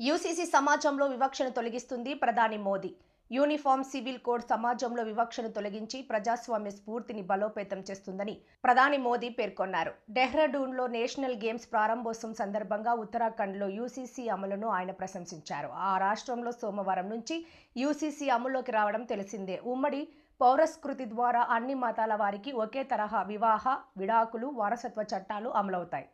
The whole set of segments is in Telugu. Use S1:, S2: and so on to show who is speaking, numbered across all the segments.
S1: యూసీసీ సమాజంలో వివక్షను తొలగిస్తుంది ప్రధాని మోదీ. యూనిఫామ్ సివిల్ కోడ్ సమాజంలో వివక్షను తొలగించి ప్రజాస్వామ్య స్ఫూర్తిని బలోపేతం చేస్తుందని ప్రధాని మోదీ పేర్కొన్నారు. డెహ్రాడూన్లో నేషనల్ గేమ్స్ ప్రారంభోత్సవం సందర్భంగా ఉత్తరాఖండ్లో యూసీసీ అమలును ఆయన ప్రశంసించారు. ఆ రాష్ట్రంలో సోమవారం నుంచి యూసీసీ అమల్లోకి రావడం తెలిసిందే. ఉమ్మడి పౌరస్కృతి ద్వారా అన్ని మతాల వారికి ఒకే తరహా వివాహ విడాకులు వారసత్వ చట్టాలు అమలవుతాయి.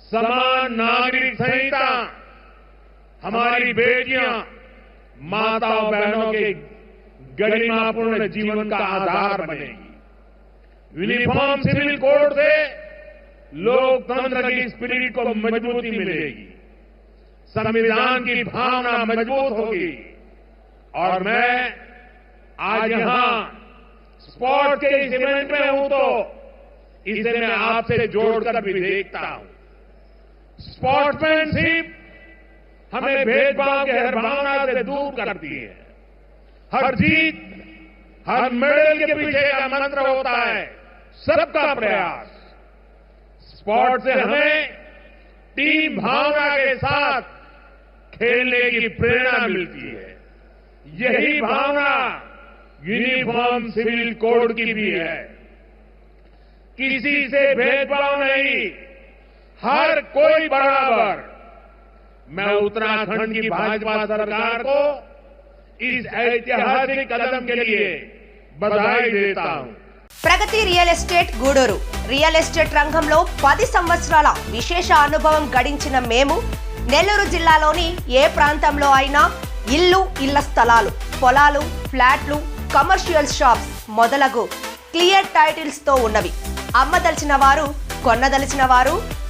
S2: समान नागरिक संहिता, हमारी बेटियाँ, माताओं, बहनों के गरिमापूर्ण जीवन का आधार बनेगी। यूनिफॉर्म सिविल कोड से लोकतंत्र की स्पिरिट को मजबूती मिलेगी। संविधान की भावना मज़बूत होगी। और मैं आज यहाँ स्पोर्ट के इस इवेंट में हूँ तो इसे मैं आपसे जोड़कर भी देखता हूँ। स्पोर्ट्समैनशिप हमें भेदभाव की हर भावना से दूर करती है। हर जीत, हर मेडल के पीछे का मंत्र होता है, सबका प्रयास। स्पोर्ट से हमें टीम भावना के साथ खेलने की प्रेरणा मिलती है। यही भावना यूनिफॉर्म सिविल कोड की भी है। किसी से भेदभाव नहीं हर कोई बराबर मैं उत्तराखंड की भाजपा सरकार को इस ऐतिहासिक कदम के लिए बधाई देता हूं
S1: Pragati real estate Gudur real estate రంగంలో పది సంవత్సరాల విశేష అనుభవం గడించిన మేము నెల్లూరు జిల్లాలోని ఏ ప్రాంతంలో అయినా ఇల్లు ఇళ్ల స్థలాలు పొలాలు ఫ్లాట్లు కమర్షియల్ షాప్స్ మొదలగు క్లియర్ టైటిల్స్ తో ఉన్నవి అమ్మదలిచిన వారు కొన్నదలిచిన వారు